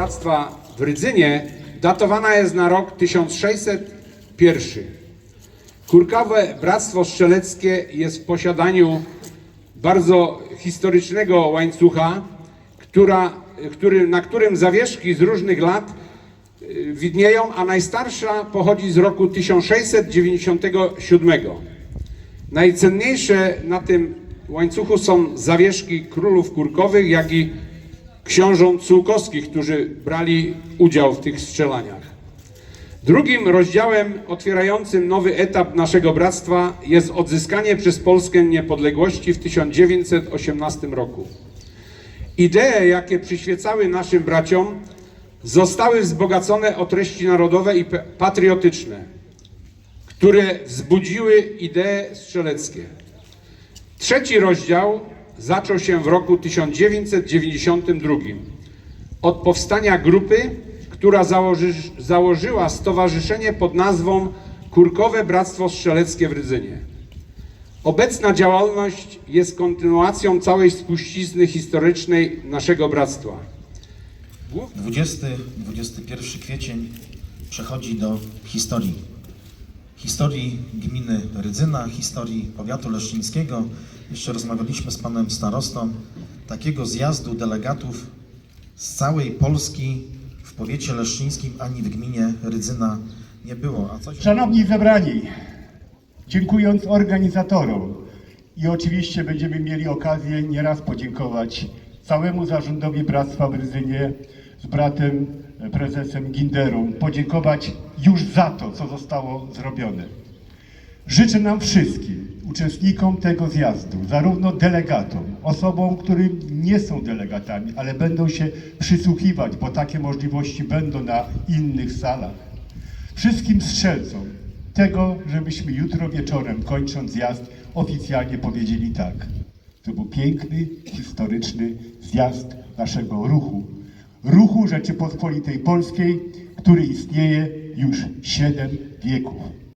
Bractwa w Rydzynie datowana jest na rok 1601. Kurkowe Bractwo Strzeleckie jest w posiadaniu bardzo historycznego łańcucha, która, który, na którym zawieszki z różnych lat y, widnieją, a najstarsza pochodzi z roku 1697. Najcenniejsze na tym łańcuchu są zawieszki królów kurkowych, jak i książąt sułkowskich, którzy brali udział w tych strzelaniach. Drugim rozdziałem otwierającym nowy etap naszego bractwa jest odzyskanie przez Polskę niepodległości w 1918 roku. Idee, jakie przyświecały naszym braciom, zostały wzbogacone o treści narodowe i patriotyczne, które wzbudziły idee strzeleckie. Trzeci rozdział zaczął się w roku 1992 od powstania grupy, która założy, założyła stowarzyszenie pod nazwą Kurkowe Bractwo Strzeleckie w Rydzynie. Obecna działalność jest kontynuacją całej spuścizny historycznej naszego bractwa. 20-21 kwiecień przechodzi do historii. Historii gminy Rydzyna, historii powiatu leszczyńskiego. Jeszcze rozmawialiśmy z panem starostą. Takiego zjazdu delegatów z całej Polski w powiecie leszczyńskim ani w gminie Rydzyna nie było. A coś Szanowni zebrani, dziękując organizatorom i oczywiście będziemy mieli okazję nieraz podziękować całemu zarządowi Bractwa w Rydzynie z bratem prezesem Ginderą, podziękować już za to, co zostało zrobione. Życzę nam wszystkim, uczestnikom tego zjazdu, zarówno delegatom, osobom, którym nie są delegatami, ale będą się przysłuchiwać, bo takie możliwości będą na innych salach, wszystkim strzelcom tego, żebyśmy jutro wieczorem, kończąc zjazd, oficjalnie powiedzieli tak. To był piękny, historyczny zjazd naszego ruchu. Ruchu Rzeczypospolitej Polskiej, który istnieje już siedem wieków.